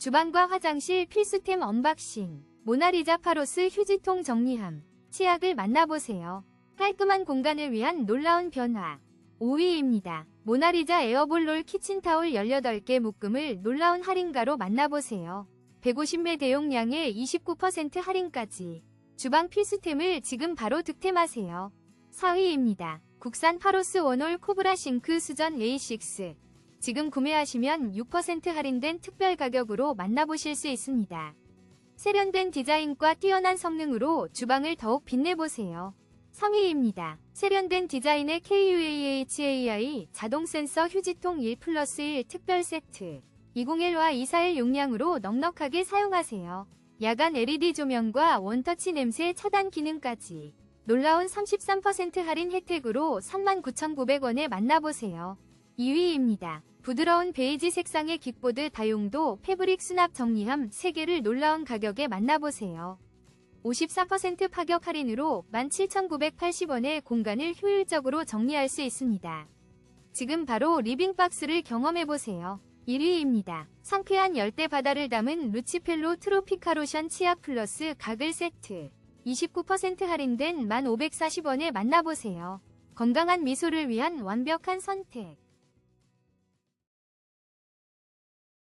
주방과 화장실 필수템 언박싱. 모나리자 파로스 휴지통 정리함. 치약을 만나보세요. 깔끔한 공간을 위한 놀라운 변화. 5위입니다. 모나리자 에어볼롤 키친타올 18개 묶음을 놀라운 할인가로 만나보세요. 150매 대용량에 29% 할인까지. 주방 필수템을 지금 바로 득템하세요. 4위입니다. 국산 파로스 원홀 코브라 싱크 수전 A6. 지금 구매하시면 6% 할인된 특별 가격으로 만나보실 수 있습니다. 세련된 디자인과 뛰어난 성능으로 주방을 더욱 빛내보세요. 3위입니다. 세련된 디자인의 KUAHAI 자동 센서 휴지통 1 플러스 1 특별 세트. 201와 241 용량으로 넉넉하게 사용하세요. 야간 LED 조명과 원터치 냄새 차단 기능까지. 놀라운 33% 할인 혜택으로 39,900원에 만나보세요. 2위입니다. 부드러운 베이지 색상의 킥보드 다용도 패브릭 수납 정리함 3개를 놀라운 가격에 만나보세요. 54% 파격 할인으로 17,980원의 공간을 효율적으로 정리할 수 있습니다. 지금 바로 리빙박스를 경험해보세요. 1위입니다. 상쾌한 열대 바다를 담은 루치펠로 트로피카로션 치약 플러스 가글 세트. 29% 할인된 1,540원에 만나보세요. 건강한 미소를 위한 완벽한 선택.